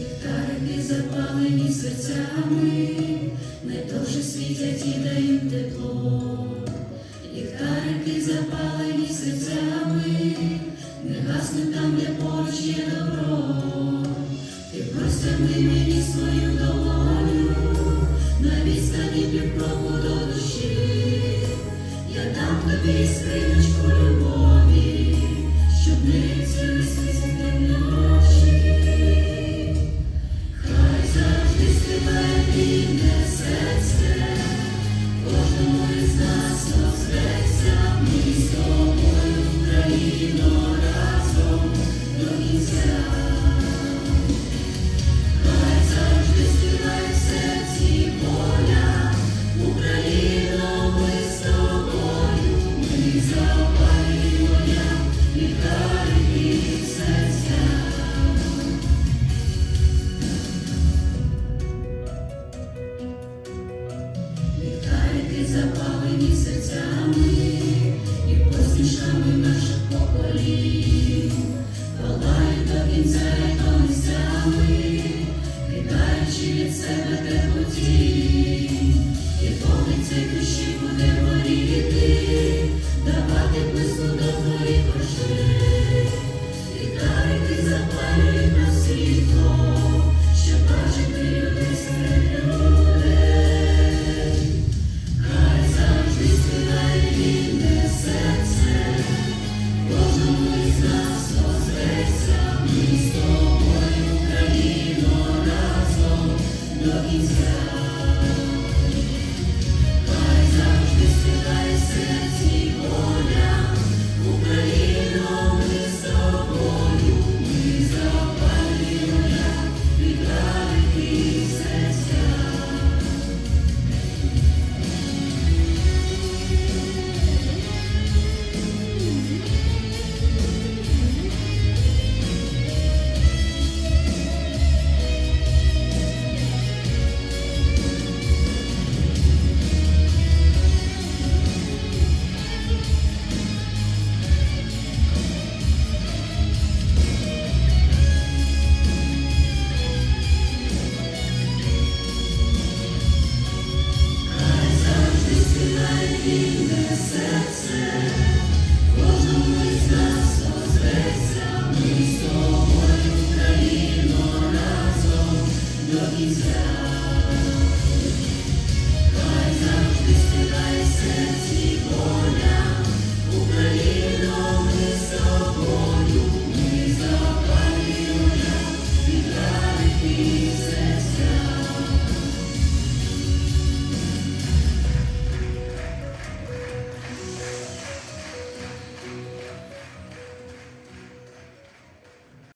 Ліхтарики запалені серцями, не дуже світять і дають тепло, ліхтарики запалені серцями, не гасне там, де поруч є добро, ти простягни мені свою долоню, навіть відстані півкроку до душі, я дам тобі. Thank the.